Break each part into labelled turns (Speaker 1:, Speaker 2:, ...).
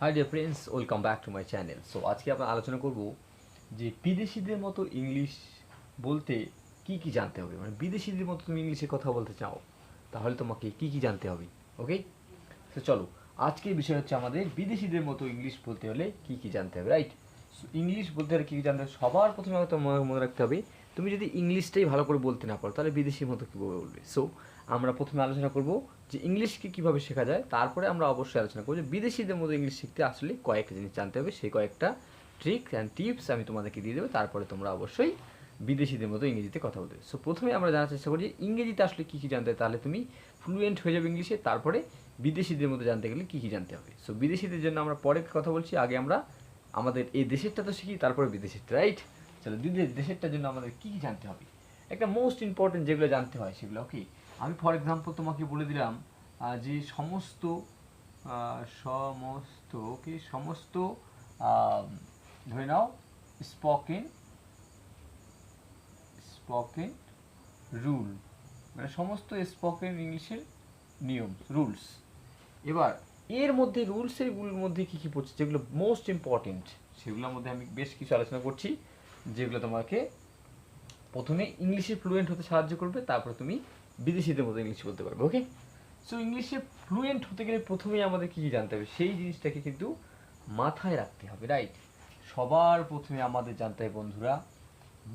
Speaker 1: Hi dear friends welcome back to my channel so আজকে আমরা আলোচনা করব যে বিদেশিদের মতো ইংলিশ বলতে কি কি জানতে হবে? মানে বিদেশিদের মতো তুমি ইংলিশে কথা বলতে চাও, তাহলে তোমাকে কি কি জানতে হবে? ওকে তো চলো। আজকের বিষয় হচ্ছে আমাদের বিদেশিদের মতো ইংলিশ বলতে হলে কি কি জানতে হবে রাইট ইংলিশ বলতে হলে কী কী জানতে হবে? সবার প্রথমে তোমার মনে রাখতে হবে, তুমি যদি ইংলিশটাই ভালো করে বলতে না পারো, তাহলে বিদেশির মতো কীভাবে বলবে? সো আমরা প্রথমে আলোচনা করব যে ইংলিশকে কীভাবে শেখা যায়, তারপরে আমরা অবশ্যই আলোচনা করব যে বিদেশিদের মতো ইংলিশ শিখতে আসলে কয়েকটা জিনিস জানতে হবে, সেই কয়েকটা ট্রিক অ্যান্ড টিপস আমি তোমাদেরকে দিয়ে দেবো, তারপরে তোমরা অবশ্যই বিদেশিদের মতো ইংরেজিতে কথা বলবে সো প্রথমে আমরা জানার চেষ্টা করি যে ইংরেজিতে আসলে কী কী জানতে হবে তাহলে তুমি ফ্লুয়েন্ট হয়ে যাবে ইংলিশে, তারপরে বিদেশিদের মতো জানতে গেলে কী কী জানতে হবে। সো বিদেশিদের জন্য আমরা পরে কথা বলছি, আগে আমরা আমাদের এই দেশেরটা তো শিখি, তারপরে বিদেশেরটা রাইট চলো, বিদেশ দেশেরটার জন্য আমাদের কী কী জানতে হবে? একটা মোস্ট ইম্পর্টেন্ট যেগুলো জানতে হয়, সেগুলো ওকে আমি ফর এক্সাম্পল তোমাকে বলে দিলাম যে সমস্ত সমস্ত ওকে সমস্ত ধরে নাও স্পোকেন স্পোকেন রুল মানে সমস্ত স্পকেন ইংলিশের নিয়ম রুলস এবার, এর মধ্যে রুলসেরগুলোর মধ্যে কী কী পড়ছে, যেগুলো মোস্ট ইম্পর্টেন্ট সেগুলোর মধ্যে আমি বেশ কিছু আলোচনা করছি, যেগুলো তোমাকে প্রথমে ইংলিশে ফ্লুয়েন্ট হতে সাহায্য করবে, তারপরে তুমি বিদেশিদের মতো ইংলিশ বলতে পারবে ওকে সো ইংলিশে ফ্লুয়েন্ট হতে গেলে প্রথমেই আমাদের কী কী জানতে হবে? সেই জিনিসটাকে কিন্তু মাথায় রাখতে হবে রাইট সবার প্রথমে আমাদের জানতে হবে বন্ধুরা,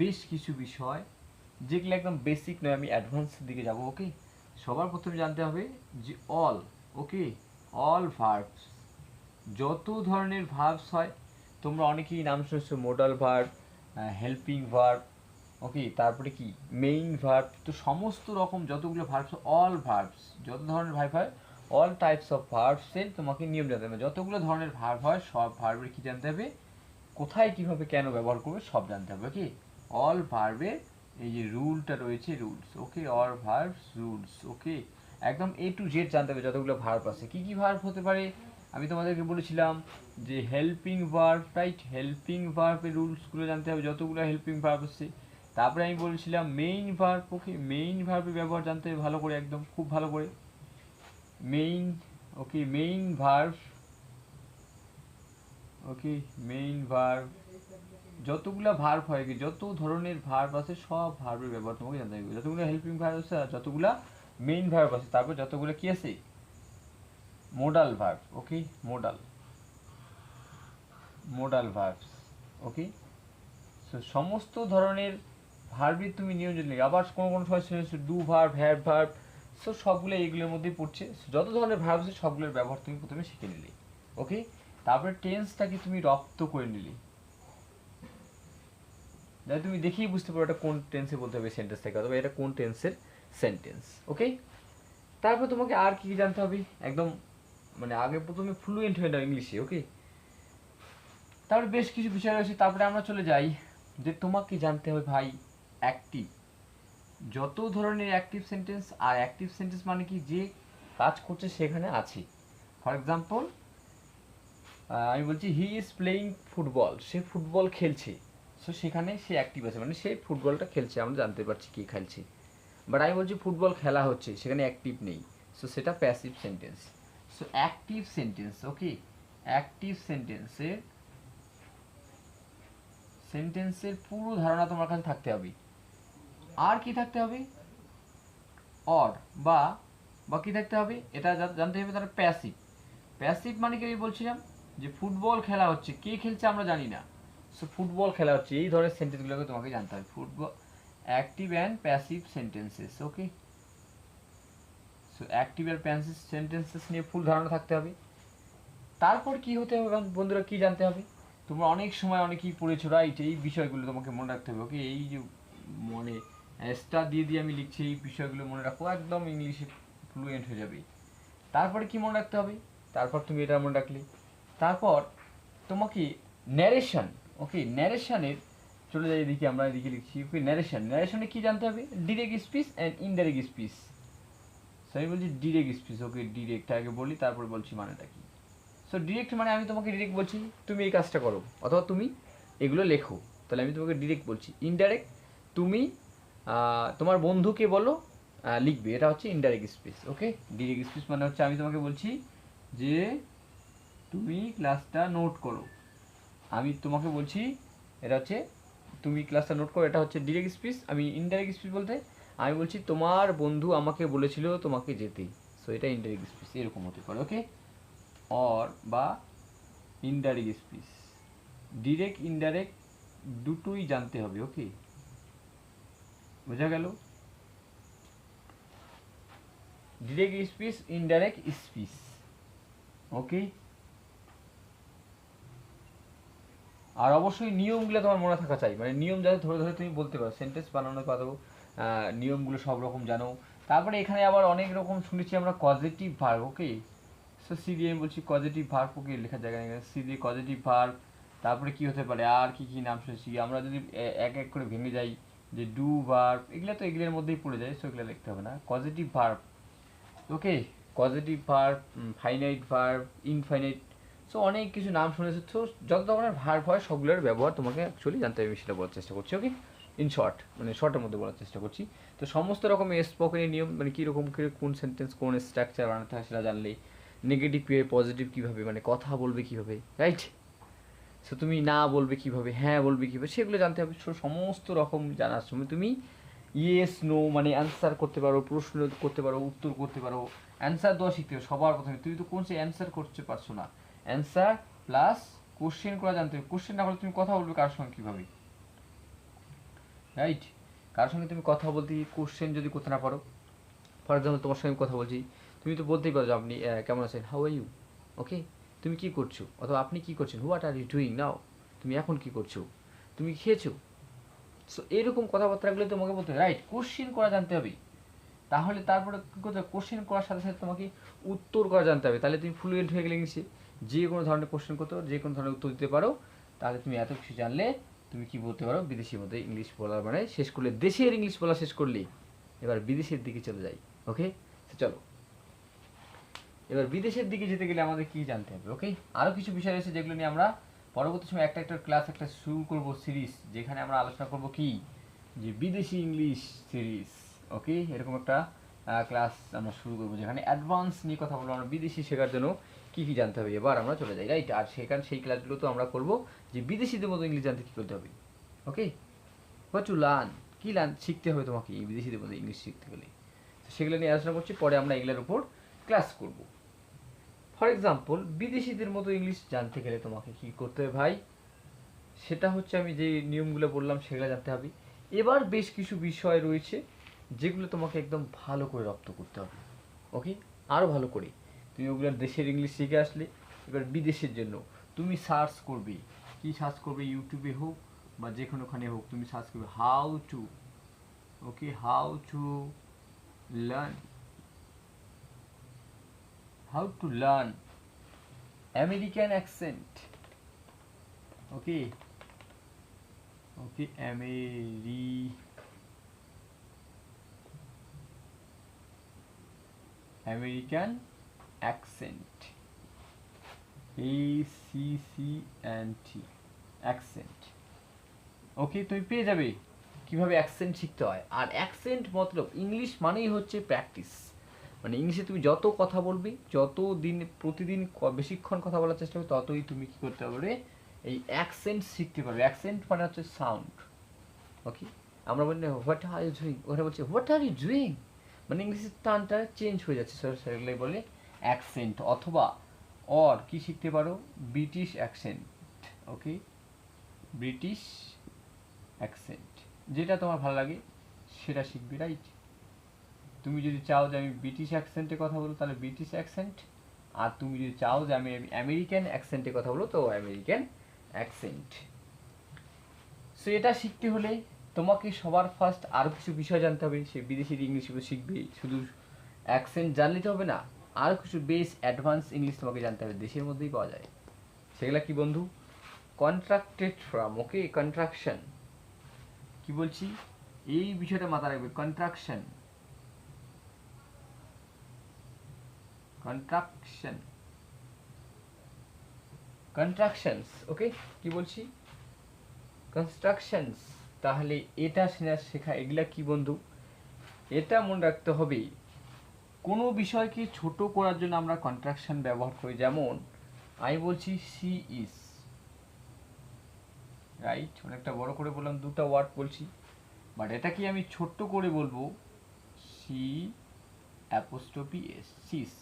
Speaker 1: বেশ কিছু বিষয় যেগুলো একদম বেসিক নয়, আমি অ্যাডভান্সের দিকে যাব ওকে সবার প্রথমে জানতে হবে যে অল ওকে অল ভার্বস যত ধরনের ভার্বস হয়, তোমরা অনেকেই নাম শুনেছো modal verb helping verb okay তারপরে কি? মেইন ভার্ব তো সমস্ত রকম যতগুলো ভার্বস অল ভার্বস যত ধরনের ভার্ব হয় অল টাইপস অফ ভার্বসের তোমাকে নিয়ম জানতে হবে। যতগুলো ধরনের ভার্ব হয়, সব ভার্বের কি জানতে হবে? কোথায় কীভাবে কেন ব্যবহার করবে, সব জানতে হবে ওকে অল ভার্বের এই যে রুলটা রয়েছে rules okay all verbs rules okay একদম এ টু জেড জানতে হবে যতগুলো ভার্ব আছে। কি কি ভার্ব হতে পারে? আমি তোমাদেরকে বলেছিলাম যে হেল্পিং ভার্ব রাইট হেল্পিং ভার্বের রুলসগুলো জানতে হবে, যতগুলো হেল্পিং ভার্ব আছে। তারপরে আমি বলেছিলাম মেইন ভার্ব ওকে মেইন ভার্বের ব্যবহার জানতে হবে ভালো করে, একদম খুব ভালো করে। Main okay main verb okay main verb যতগুলা ভার্ব হয় কি যত ধরনের ভার্ব আছে, সব ভার্বের ব্যবহার তোমাকে জানতে হবে। যতগুলো হেল্পিং ভার্ব আছে যতগুলা মেইন ভার্ব আছে, তারপর যতগুলো কি আছে? Modal verb okay modal modal verbs okay so সমস্ত ধরনের ভার্বই তুমি নিয়ম জানলে আবার কোনো কোনো সময় শুনেছো do verb, have verb so সবগুলো এইগুলোর মধ্যেই পড়ছে। যত ধরনের ভার্ব আছে, সবগুলোর ব্যবহার তুমি প্রথমে শিখে নিলে ওকে তারপরে টেন্সটাকে তুমি রপ্ত করে নিলে। যাতে তুমি দেখেই বুঝতে পারো এটা কোন টেন্সে বলতে হবে সেন্টেন্সটাকে অথবা এটা কোন টেন্সের সেন্টেন্স ওকে তারপর তোমাকে আর কি জানতে হবে? একদম মানে আগে প্রথমে ফ্লুয়েন্ট হয়ে নাও ইংলিশে ওকে তারপরে বেশ কিছু বিষয় রয়েছে, তারপরে আমরা চলে যাই যে তোমাকে জানতে হবে ভাই অ্যাক্টিভ যত ধরনের অ্যাক্টিভ সেন্টেন্স আর অ্যাক্টিভ সেন্টেন্স মানে কি? যে কাজ করছে সেখানে আছে। ফর এক্সাম্পল আমি বলছি হি ইজ প্লেয়িং ফুটবল সে ফুটবল খেলছে। সো সেখানে সে অ্যাক্টিভ আছে। মানে সে ফুটবলটা খেলছে। আমরা জানতে পারছি কে খেলছে। বাট আমি বলছি ফুটবল খেলা হচ্ছে। সেখানে অ্যাক্টিভ নেই। সো সেটা passive sentence so active sentence okay active সেন্টেন্সের সেন্টেন্সের পুরো ধারণা তোমার কাছে থাকতে হবে। আর কি থাকতে হবে? অর বা বা কি থাকতে হবে? এটা জানতে হবে তার প্যাসিভ প্যাসিভ মানে কি বলছিলাম? যে ফুটবল খেলা হচ্ছে। কে খেলছে আমরা জানি না। সো ফুটবল খেলা হচ্ছে। এই ধরনের সেন্টেন্সগুলোকে তোমাকে জানতে হবে। Football active and passive sentences okay so active R passive sentences নিয়ে ফুল ধারণা থাকতে হবে। তারপর কি হতে হবে বন্ধ- বন্ধুরা, কি জানতে হবে? তোমরা অনেক সময় অনেকেই পড়েছো রাইট এই বিষয়গুলো তোমাকে মনে রাখতে হবে ওকে এই যে মানে স্টার দিয়ে দিয়ে আমি লিখছি, এই বিষয়গুলো মনে রাখো, একদম ইংলিশে ফ্লুয়েন্ট হয়ে যাবে। তারপরে কি মনে রাখতে হবে? তারপর তুমি এটা মনে রাখলে। তারপর তোমাকে ন্যারেশন ওকে ন্যারেশনের চলে যাই এদিকে, আমরা এদিকে লিখছি ওকে ন্যারেশন ন্যারেশনে কি জানতে হবে? Direct speech and indirect speech so আমি বলছি ডিরেক্ট স্পিচ ওকে ডিরেক্ট আগে বলি, তারপর বলছি মানেটা কি? সো ডিরেক্ট মানে আমি তোমাকে ডিরেক্ট বলছি, তুমি এই কাজটা করো, অথবা তুমি এগুলো লেখো, তাহলে আমি তোমাকে ডিরেক্ট বলছি। ইনডাইরেক্ট তুমি তোমার বন্ধুকে বলো লিখবে। এটা হচ্ছে indirect speech okay direct speech মানে হচ্ছে আমি তোমাকে বলছি যে তুমি ক্লাসটা নোট করো। আমি তোমাকে বলছি, এটা হচ্ছে তুমি ক্লাসটা নোট করো, এটা হচ্ছে ডিরেক্ট স্পিচ আমি ইনডাইরেক্ট স্পিচ বলতে, আমি বলছি তোমার বন্ধু আমাকে বলেছিল তোমাকে যেতে সো এটা ইনডাইরেক্ট স্পিচ এরকম হতে পারে ওকে অর বা ইনডাইরেক্ট স্পিচ ডিরেক্ট ইনডাইরেক্ট দুটোই জানতে হবে ওকে বোঝা গেল? Direct speech indirect speech okay আর অবশ্যই নিয়মগুলো তোমার মনে থাকা চাই। মানে নিয়ম যাতে ধরে ধরে তুমি বলতে পারো সেন্টেন্স বানানোর পারো নিয়মগুলো সব রকম জানো। তারপরে এখানে আবার অনেক রকম শুনেছি আমরা positive verb okay so C দিয়ে আমি বলছি পজিটিভ ভার্ব ওকে লেখার জায়গায় সি দিয়ে পজিটিভ ভার্ব তারপরে কি হতে পারে? আর কি কি নাম শুনেছি? আমরা যদি এক এক করে ভেঙে যাই যে ডু ভার্ব এগুলো তো এগুলোর মধ্যেই পড়ে যায় সো এগুলো লিখতে হবে না। Positive verb okay positive verb finite verb infinite so অনেক কিছু নাম শুনেছো, তো যত ধরনের ভার্ব হয়, সবগুলোর ব্যবহার তোমাকে অ্যাকচুয়ালি জানতে হবে সেটা বলার চেষ্টা করছি ওকে ইন শর্ট মানে শর্টের মধ্যে বলার চেষ্টা করছি। তো সমস্ত রকমের স্পোকেনের নিয়ম মানে কীরকম কী, কোন সেন্টেন্স কোন স্ট্রাকচার বানাতে হয় সেটা জানলে নেগেটিভ কীভাবে পজিটিভ কীভাবে মানে কথা বলবে কীভাবে রাইট সো তুমি না বলবে কীভাবে হ্যাঁ বলবে কীভাবে, সেগুলো জানতে হবে। সমস্ত রকম জানার সময় তুমি ইয়েস নো মানে অ্যান্সার করতে পারো, প্রশ্ন করতে পারো, উত্তর করতে পারো। অ্যান্সার দেওয়া শিখতে হবে, সবার প্রথমে। তুমি তো কোন সে অ্যান্সার করতে পারছ না। অ্যান্সার প্লাস কোশ্চেন করা জানতে হবে। কোশ্চেন না করলে তুমি কথা বলবে কার সঙ্গে কীভাবে? রাইট কার সঙ্গে তুমি কথা বলতে কোশ্চেন যদি করতে না পারো? ফর এক্সাম্পল তোমার সঙ্গে কথা বলছি। তুমি তো বলতেই পারো আপনি কেমন আছেন? হাউ আর ইউ ওকে তুমি কি করছ? অথবা আপনি কি করছেন? What are you doing now তুমি এখন কি করছ? তুমি খেয়েছো? সো এরকম কথাবার্তাগুলো তোমাকে বলতে রাইট কোশ্চেন করা জানতে হবে। তাহলে তারপরে কী করতে হবে? কোশ্চেন করার সাথে সাথে তোমাকে উত্তর করা জানতে হবে। তাহলে তুমি ফ্লুয়েন্ট হয়ে গেলে ইংলিশে। যে কোনো ধরনের কোশ্চেন করতে পারো, যে কোনো ধরনের উত্তর দিতে পারো। তাহলে তুমি এত কিছু জানলে, তুমি কি বলতে পারো? বিদেশির মধ্যে ইংলিশ বলা মানে শেষ করলে, দেশের ইংলিশ বলা শেষ করলে এবার বিদেশের দিকে চলে যাই। ওকে চলো। এবার বিদেশের দিকে যেতে গেলে আমাদের কি জানতে হবে ওকে আরও কিছু বিষয় রয়েছে যেগুলো নিয়ে আমরা পরবর্তী সময় একটা একটা ক্লাস একটা শুরু করব সিরিজ যেখানে আমরা আলোচনা করব কি? যে বিদেশি ইংলিশ সিরিজ ওকে এরকম একটা ক্লাস আমরা শুরু করব, যেখানে অ্যাডভান্স নিয়ে কথা বলব আমরা বিদেশি শেখার জন্য কী কী জানতে হবে, এবার আমরা চলে যাই রাইট আর সেখানে, সেই ক্লাসগুলো তো আমরা করব যে বিদেশিদের মতো ইংলিশ জানতে কী করতে হবে ওকে হোয়াট টু লার্ন কী লার্ন শিখতে হবে তোমাকে এই বিদেশিদের মতো ইংলিশ শিখতে গেলে? তো সেগুলো নিয়ে আলোচনা করছি, পরে আমরা এগুলোর উপর ক্লাস করব। ফর এক্সাম্পল বিদেশিদের মতো ইংলিশ জানতে গেলে তোমাকে কি করতে হবে ভাই? সেটা হচ্ছে আমি যে নিয়মগুলো বললাম সেগুলো জানতে হবে। এবার বেশ কিছু বিষয় রয়েছে যেগুলো তোমাকে একদম ভালো করে রপ্ত করতে হবে। ওকে আরও ভালো করে। তুমি ওগুলো দেশের ইংলিশ শিখে আসলে, এবার বিদেশের জন্য। তুমি সার্চ করবে। কি সার্চ করবে? ইউটিউবে হোক বা যে কোনোখানে হোক, তুমি সার্চ করবে how to okay how to learn how to learn American accent. Okay. Okay, Ameri American accent. A C C N T accent. Okay তুমি পেয়ে যাবে কীভাবে অ্যাকসেন্ট শিখতে হয় আর অ্যাকসেন্ট মতলব ইংলিশ মানেই হচ্ছে প্র্যাকটিস মানে ইংলিশে তুমি যত কথা বলবে, যত দিন, প্রতিদিন বেশিক্ষণ কথা বলার চেষ্টা করবে, ততই তুমি কি করতে পারবে, এই অ্যাকসেন্ট শিখতে পারবে। অ্যাকসেন্ট মানে হচ্ছে সাউন্ড ওকে আমরা বলি হোয়াট আর ইউ ডুইং ওরা বলছে হোয়াট আর ইউ ডুইং মানে ইংলিশের টানটা চেঞ্জ হয়ে যাচ্ছে সেগুলোই বলে অ্যাকসেন্ট অথবা অর কি শিখতে পারো? British accent okay British accent যেটা তোমার ভালো লাগে, সেটা শিখবে রাইট তুমি যদি চাও যে আমি ব্রিটিশ অ্যাকসেন্টে কথা বলব, তাহলে ব্রিটিশ অ্যাকসেন্ট আর তুমি যদি চাও যে আমি আমেরিকান অ্যাকসেন্টে কথা বলব, তো আমেরিকান অ্যাকসেন্ট সো এটা শিখতে হলে তোমাকে সবার ফার্স্ট আরও কিছু বিষয় জানতে হবে। সে বিদেশি ইংলিশ শিখবে, শুধু অ্যাকসেন্ট জানলে তো হবে না আরও কিছু বেস অ্যাডভান্স ইংলিশ তোমাকে জানতে হবে, দেশের মধ্যেই পাওয়া যায়। সেগুলা কি বন্ধু? কন্ট্রাক্টেড ফ্রম ওকে কন্ট্রাকশন কি বলছি? এই বিষয়টা মাথায় রাখবে কন্ট্রাকশন কন্ট্রাকশন কন্ট্রাকশনস ওকে কি বলছি? তাহলে এটা শেখা, এগুলা কি বন্ধু? এটা মনে রাখতে হবে, কোনো বিষয়কে ছোট করার জন্য আমরা কন্ট্রাকশন ব্যবহার করি। যেমন, আমি বলছি সি ইজ রাইট অনেকটা বড় করে বললাম, দুটো ওয়ার্ড বলছি। বাট এটা কি আমি ছোট্ট করে বলব? সি অ্যাপোস্টপি এস সিস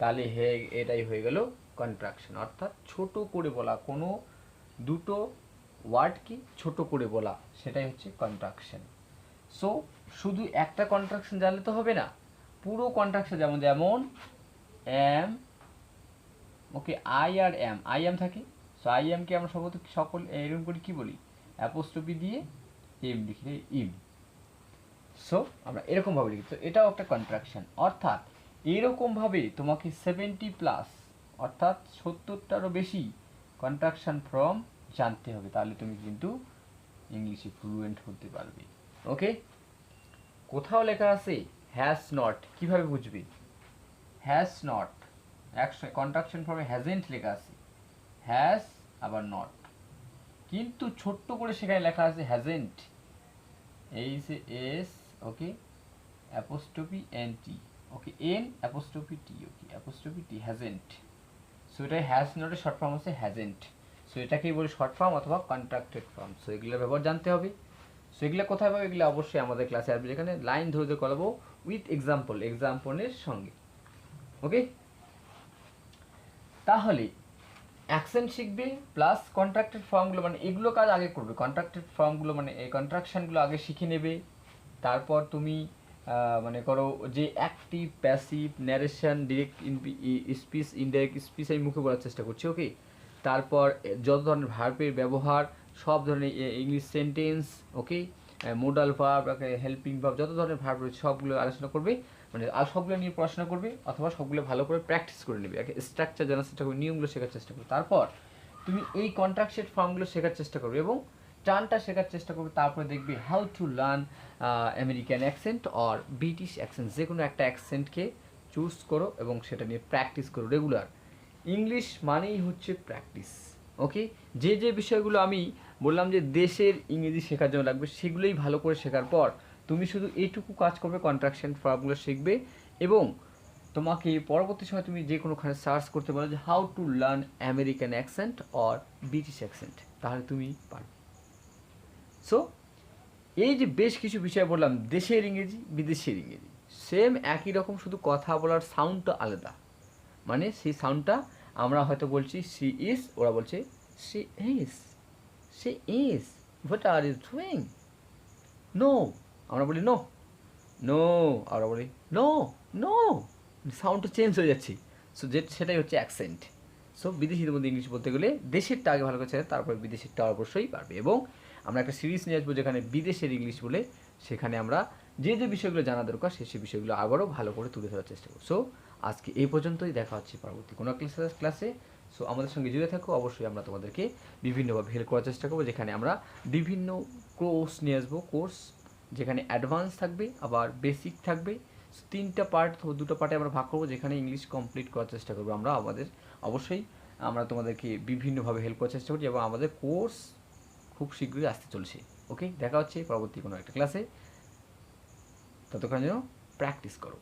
Speaker 1: তাহলে হে, এটাই হয়ে গেল কন্ট্রাকশন অর্থাৎ ছোট করে বলা, কোনো দুটো ওয়ার্ড কি ছোট করে বলা, সেটাই হচ্ছে কন্ট্রাকশন সো শুধু একটা কন্ট্রাকশন জানলে তো হবে না, পুরো কন্ট্রাকশন যেমন যেমন am okay I are am I am থাকে। সো আই এমকে আমরা সম্ভবত সকল, এরকম করে কি বলি? অ্যাপোস্টপি দিয়ে এম লিখি ইম সো আমরা এরকমভাবে লিখি। তো এটাও একটা কন্ট্রাকশন অর্থাৎ এরকমভাবে তোমাকে সেভেন্টি প্লাস অর্থাৎ সত্তরটারও বেশি কন্ট্রাকশন ফ্রম জানতে হবে। তাহলে তুমি কিন্তু ইংলিশে ফ্লুয়েন্ট হতে পারবে। ওকে কোথাও লেখা আছে হ্যাজ নট কীভাবে বুঝবে? হ্যাজ নট একশো কন্ট্রাকশন ফর্মে হ্যাজেন্ট লেখা আছে। হ্যাজ আবার নট কিন্তু ছোট্ট করে সেখানে লেখা আছে hasn't H S okay apostrophe N T okay N apostrophe T okay apostrophe T hasn't so এটা হ্যাজ নটের শর্ট ফর্ম হচ্ছে হ্যাজেন্ট সো এটাকেই বলি শর্ট ফর্ম অথবা কন্ট্রাক্টেড ফর্ম সো এগুলোর ব্যবহার জানতে হবে। সো এগুলো কোথায় পাবে? এগুলো অবশ্যই আমাদের ক্লাসে আসবে। যেখানে লাইন ধরে ধরে করাবো উইথ এক্সাম্পল এক্সাম্পলের সঙ্গে। ওকে তাহলে অ্যাকসেন্ট শিখবে প্লাস কন্ট্রাক্টেড ফর্মগুলো মানে এগুলো কাজ আগে করবে। কন্ট্রাক্টেড ফর্মগুলো মানে এই কন্ট্রাকশনগুলো আগে শিখে নেবে। তারপর তুমি মানে করো যে active passive narration direct speech indirect speech আমি মুখে বলার চেষ্টা করছি ওকে তারপর যত ধরনের ভার্বের ব্যবহার, সব ধরনের English sentence okay modal verb helping verb যত ধরনের ভার্ব রয়েছে, সবগুলো আলোচনা করবে মানে আর সবগুলো নিয়ে পড়াশোনা করবে, অথবা সবগুলো ভালো করে প্র্যাকটিস করে নেবে স্ট্রাকচার জানার চেষ্টা করবে, নিয়মগুলো শেখার চেষ্টা করবে। তারপর, তুমি এই কন্ট্রাক্টেড ফর্মগুলো শেখার চেষ্টা করবে এবং টানটা শেখার চেষ্টা করবে, তারপরে দেখবে how to learn American accent or British accent যে কোনো একটা অ্যাকসেন্টকে চুজ করো এবং সেটা নিয়ে প্র্যাকটিস করো রেগুলার ইংলিশ মানেই হচ্ছে প্র্যাকটিস ওকে যে যে বিষয়গুলো আমি বললাম যে দেশের ইংরেজি শেখার জন্য লাগবে, সেগুলোই ভালো করে শেখার পর তুমি শুধু এইটুকু কাজ করবে কন্ট্রাকশন ফর্মগুলো শিখবে এবং তোমাকে পরবর্তী সময় তুমি যে কোনোখানে সার্চ করতে পারো যে how to learn American accent or British accent তাহলে তুমি পারবে। সো এই যে বেশ কিছু বিষয় বললাম, দেশের ইংরেজি, বিদেশের ইংরেজি। সেম একই রকম শুধু কথা বলার সাউন্ডটা আলাদা। মানে সেই সাউন্ডটা আমরা হয়তো বলছি সি ইস ওরা বলছে see is see is what are is doing no আমরা বলি নো নো আমরা বলি নো নো সাউন্ডটা চেঞ্জ হয়ে যাচ্ছে। সো যে, সেটাই হচ্ছে অ্যাকসেন্ট সো বিদেশিদের মধ্যে ইংলিশ বলতে গেলে দেশেরটা আগে ভালো করে তারপরে বিদেশেরটা অবশ্যই পারবে এবং আমরা একটা সিরিজ নিয়ে আসব যেখানে বিদেশের ইংলিশ বলে সেখানে আমরা যে যে বিষয়গুলো জানা দরকার সে সেই বিষয়গুলো আবারও ভালো করে তুলে ধরার চেষ্টা করব। সো আজকে এই পর্যন্তই, দেখা হচ্ছে পরবর্তী কোনো ক্লাসে ক্লাসে সো আমাদের সঙ্গে জুড়ে থাকো, অবশ্যই আমরা তোমাদেরকে বিভিন্নভাবে হেল্প করার চেষ্টা করব, যেখানে আমরা বিভিন্ন কোর্স নিয়ে আসব। কোর্স যেখানে অ্যাডভান্স থাকবে, আবার বেসিক থাকবে। তিনটা পার্ট দুটো পার্টে আমরা ভাগ করব, যেখানে ইংলিশ কমপ্লিট করার চেষ্টা করব আমরা। আমাদের অবশ্যই আমরা তোমাদেরকে বিভিন্নভাবে হেল্প করার চেষ্টা করছি এবং আমাদের কোর্স খুব শীঘ্রই আসতে চলছে। ওকে দেখা হচ্ছে পরবর্তী কোনো একটা ক্লাসে ততক্ষণ যেন প্র্যাকটিস করো।